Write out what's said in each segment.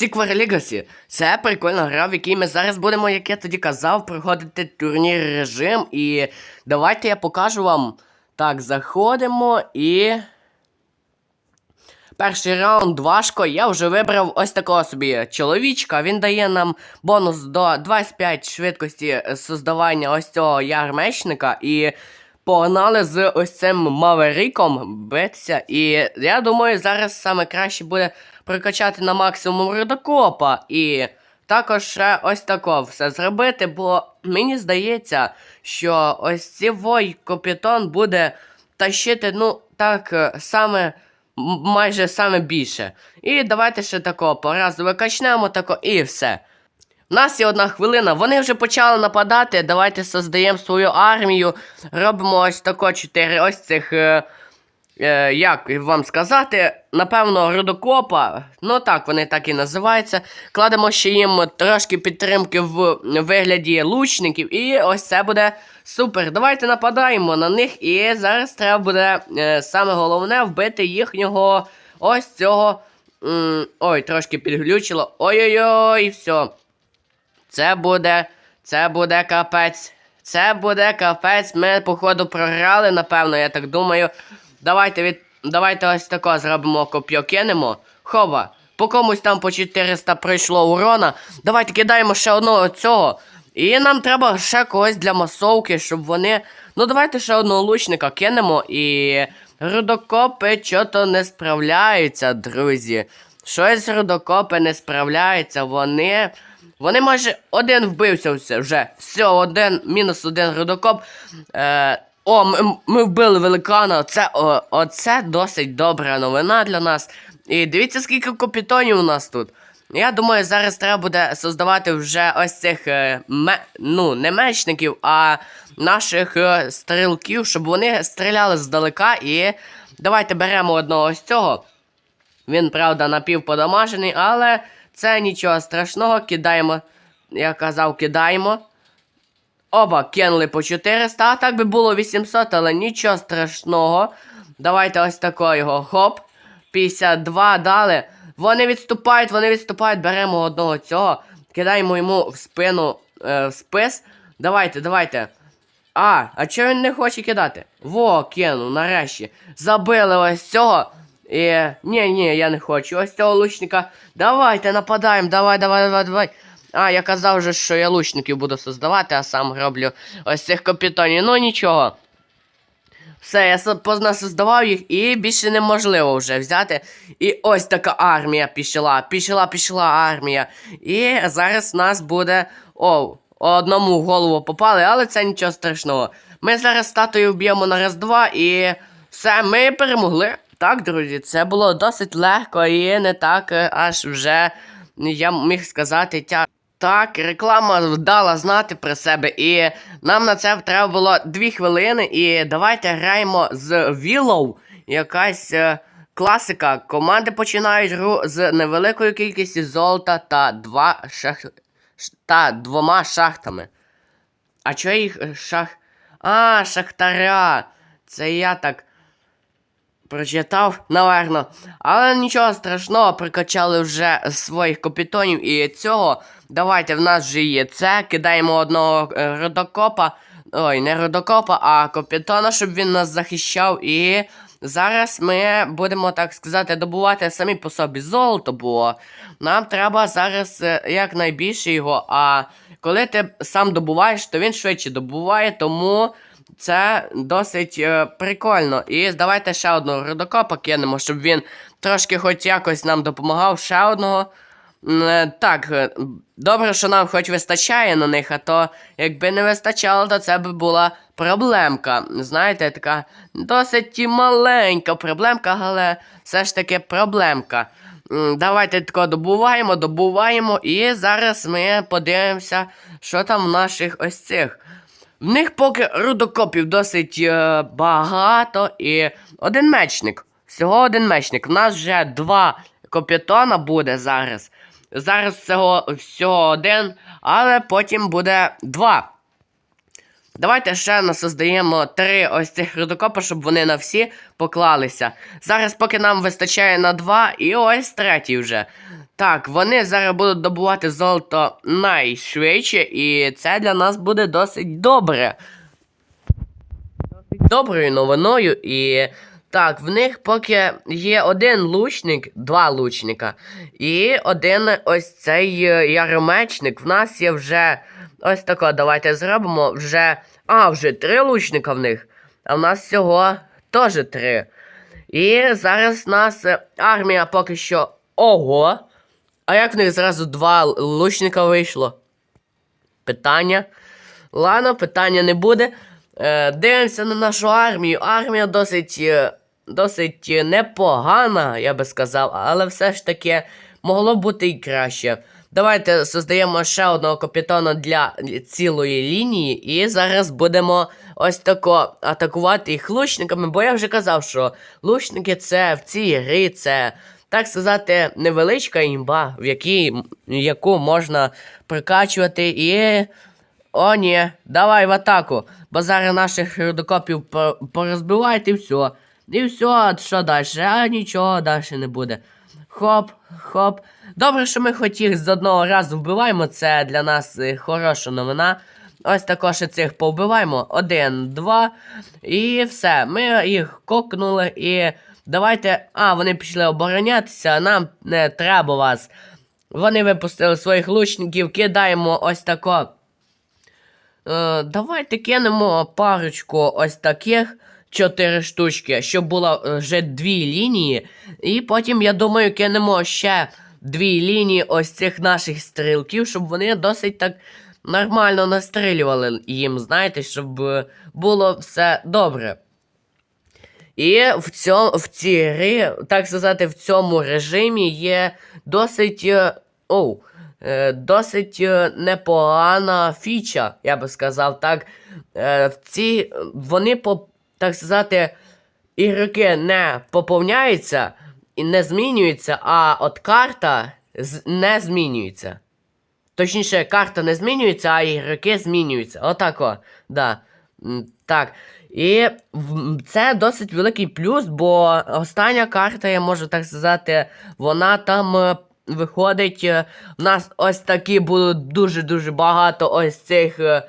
Sequel Legacy. Це прикольна гра, в якій ми зараз будемо, як я тоді казав, проходити турнір режим. І давайте я покажу вам. Так, заходимо і. Перший раунд важко. Я вже вибрав ось такого собі чоловічка. Він дає нам бонус до 25 швидкості создавання ось цього ярмечника. І погнали з ось цим Мавериком битися. І я думаю, зараз саме краще буде прокачати на максимум рудокопа. І також ще ось тако все зробити, бо мені здається, що ось цей вой капітон буде тащити, ну, так, саме. Майже саме більше. І давайте ще такого поразово качнемо тако і все. У нас є одна хвилина, вони вже почали нападати. Давайте создаємо свою армію. Робимо ось тако чотири ось цих. Е, е, як вам сказати, напевно, рудокопа. Ну так, вони так і називаються. Кладемо ще їм трошки підтримки в вигляді лучників. І ось це буде супер. Давайте нападаємо на них. І зараз треба буде е, саме головне вбити їхнього ось цього. м, ой, трошки підглючило. Ой-ой-ой, все. Це буде. Це буде капець. Це буде капець. Ми, походу, програли, напевно, я так думаю. Давайте від. Давайте ось тако зробимо коп'ю кинемо. Хова. По комусь там по 400 пройшло урона. Давайте кидаємо ще одного цього. І нам треба ще когось для масовки, щоб вони. Ну, давайте ще одного лучника кинемо і. Рудокопи чого-то не справляються, друзі. Щось рудокопи не справляються. Вони. Вони майже один вбився все вже. Все, один, мінус один рудокоп. Е, о, ми, ми вбили великана. Це, о, оце досить добра новина для нас. І дивіться, скільки капітонів у нас тут. Я думаю, зараз треба буде создавати вже ось цих е, ме, ну, не мечників, а наших е, стрілків, щоб вони стріляли здалека. І давайте беремо одного ось цього. Він, правда, напівподамажений, але це нічого страшного. Кидаємо. Я казав, кидаємо. Оба кинули по 400, а так би було 800, але нічого страшного. Давайте ось такого. Хоп. 52 дали. Вони відступають, вони відступають. Беремо одного цього. Кидаємо йому в спину е, в спис. Давайте, давайте. А, а чого він не хоче кидати? Во, кинув, нарешті. Забили ось цього. І... Ні, ні, я не хочу. Ось цього лучника. Давайте нападаємо. Давай, давай, давай, давай. А, я казав вже, що я лучників буду создавати, а сам роблю ось цих капітонів. Ну нічого. Все, я познасоздавав їх і більше неможливо вже взяти. І ось така армія пішла. Пішла, пішла армія. І зараз в нас буде. О, одному в голову попали, але це нічого страшного. Ми зараз статую вб'ємо на раз-два і все, ми перемогли. Так, друзі, це було досить легко і не так е, аж вже я міг сказати тя. Так, реклама дала знати про себе, і нам на це треба було 2 хвилини. І давайте граємо з Willow. Якась е, класика. Команди починають гру з невеликою кількістю золота та два шах... та двома шахтами. А чого їх е, шах. А, шахтаря. Це я так прочитав, наверно. Але нічого страшного, прикачали вже своїх капітонів і цього. Давайте в нас вже є це. Кидаємо одного е, родокопа. Ой, не родокопа, а капітона, щоб він нас захищав. І зараз ми будемо, так сказати, добувати самі по собі золото, бо нам треба зараз е, якнайбільше його. А коли ти сам добуваєш, то він швидше добуває, тому. Це досить е, прикольно. І давайте ще одного родокопа кинемо, щоб він трошки хоч якось нам допомагав. Ще одного. Е, Так, е, добре, що нам хоч вистачає на них, а то якби не вистачало, то це б була проблемка. Знаєте, така досить маленька проблемка, але все ж таки проблемка. Давайте тако добуваємо, добуваємо, і зараз ми подивимося, що там в наших ось цих. В них поки рудокопів досить е, багато і один мечник. Всього один мечник. У нас вже два копітона буде зараз. Зараз всього, всього один, але потім буде два. Давайте ще насоздаємо три ось цих рудокопа, щоб вони на всі поклалися. Зараз, поки нам вистачає на два, і ось третій вже. Так, вони зараз будуть добувати золото найшвидше, і це для нас буде досить добре. Досить доброю новиною. І так, в них поки є один лучник, два лучника, і один ось цей е, яромечник. В нас є вже ось тако. Давайте зробимо вже. А, вже три лучника в них. А в нас всього теж три. І зараз в нас армія поки що. Ого! А як в них зразу два лучника вийшло? Питання. Ладно, питання не буде. Е, дивимося на нашу армію. Армія досить, е, досить непогана, я би сказав, але все ж таки могло бути і краще. Давайте создаємо ще одного капітана для цілої лінії, і зараз будемо ось тако атакувати їх лучниками, бо я вже казав, що лучники це в цій грі це, так сказати, невеличка імба, в якій, яку можна прокачувати і. О, ні, давай в атаку. Бо зараз наших рудокопів по- порозбивають і все. І все, що далі? А нічого далі не буде. Хоп, хоп. Добре, що ми хоч їх з одного разу вбиваємо, це для нас е, хороша новина. Ось також і цих повбиваємо. Один, два. І все. Ми їх кокнули і. Давайте. А, вони пішли оборонятися, нам не треба вас. Вони випустили своїх лучників, кидаємо ось тако. Е, давайте кинемо парочку ось таких чотири штучки, щоб було е, вже дві лінії. І потім, я думаю, кинемо ще дві лінії ось цих наших стрілків, щоб вони досить так нормально настрілювали їм, знаєте, щоб е, було все добре. І в, цьому, в цій грі, так сказати, в цьому режимі є досить. е, Оу, досить непогана фіча, я би сказав так. В ці, вони, по, так сказати, ігроки не поповняються і не змінюються, а от карта не змінюється. Точніше, карта не змінюється, а ігроки змінюються. Отако. Да. Так. І це досить великий плюс, бо остання карта, я можу так сказати, вона там е, виходить. е, В нас ось такі будуть дуже-дуже багато ось цих е,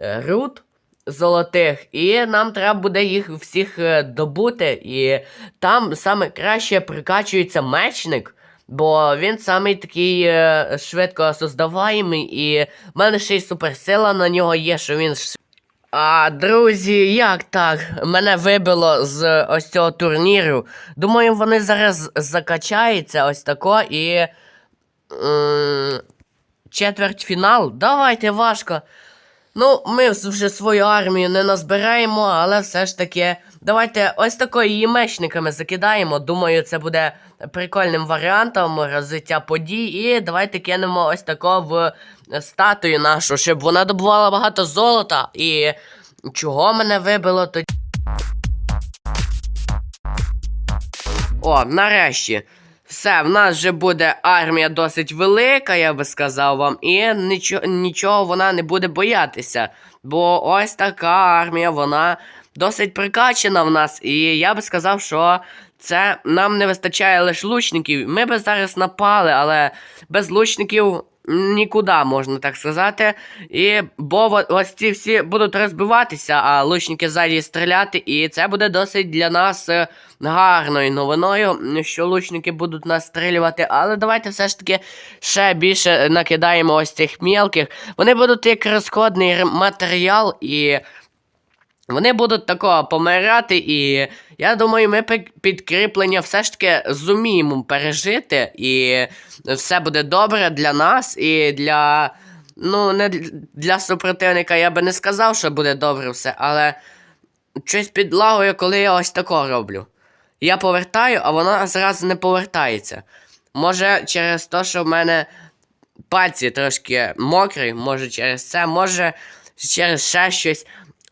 е, руд золотих, і нам треба буде їх всіх е, добути. І там саме краще прикачується мечник. Бо він самий такий е, швидко создаваємий, і в мене ще й суперсила на нього є, що він. А, друзі, як так? Мене вибило з ось цього турніру. Думаю, вони зараз закачаються ось тако і. Четвертьфінал? Давайте важко. Ну, ми вже свою армію не назбираємо, але все ж таки. Давайте ось такою її мечниками закидаємо. Думаю, це буде прикольним варіантом розвиття подій. І давайте кинемо ось тако в статую нашу, щоб вона добувала багато золота. І чого мене вибило тоді? О, нарешті. Все, в нас вже буде армія досить велика, я би сказав вам, і нічого, нічого вона не буде боятися. Бо ось така армія, вона досить прикачена в нас. І я би сказав, що це нам не вистачає лише лучників. Ми би зараз напали, але без лучників нікуди, можна так сказати. І бо ось ці всі будуть розбиватися, а лучники ззаді стріляти, і це буде досить для нас е, гарною новиною, що лучники будуть настрілювати. Але давайте все ж таки ще більше накидаємо ось цих мілких. Вони будуть як розходний матеріал і. Вони будуть такого помирати, і я думаю, ми підкріплення все ж таки зуміємо пережити, і все буде добре для нас і для. Ну, не для- супротивника я би не сказав, що буде добре все, але щось підлагою, коли я ось тако роблю. Я повертаю, а вона зразу не повертається. Може, через те, що в мене пальці трошки мокрі, може через це, може через ще щось.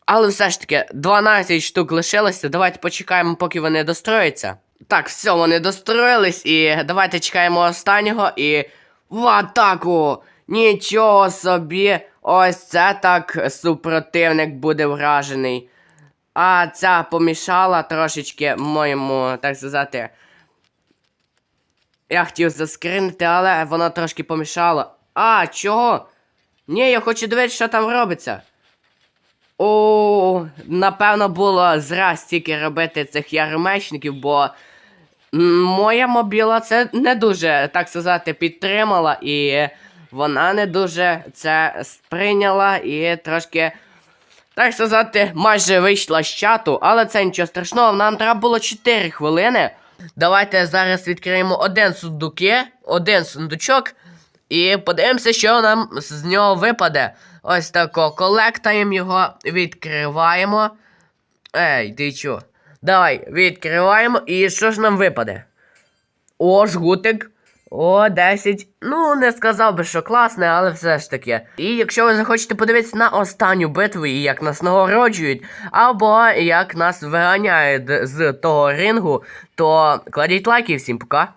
Але все ж таки, 12 штук лишилося. Давайте почекаємо, поки вони дострояться. Так, все, вони достроїлись, і давайте чекаємо останнього і. В атаку! Нічого собі! Ось це так супротивник буде вражений. А ця помішала трошечки моєму, так сказати. Я хотів заскринити, але вона трошки помішала. А, чого? Ні, я хочу дивитися, що там робиться. О, напевно, було зра стільки робити цих ярмечників, бо моя мобіла це не дуже, так сказати, підтримала, і вона не дуже це сприйняла і трошки, так сказати, майже вийшла з чату, але це нічого страшного, нам треба було 4 хвилини. Давайте зараз відкриємо один сундуки, один сундучок. І подивимося, що нам з нього випаде. Ось тако, колектаємо його, відкриваємо. Ей, ти чо? Давай, відкриваємо. І що ж нам випаде? О, жгутик. О, 10. Ну, не сказав би, що класне, але все ж таки. І якщо ви захочете подивитися на останню битву і як нас нагороджують, або як нас виганяють з того рингу, то кладіть лайки всім пока.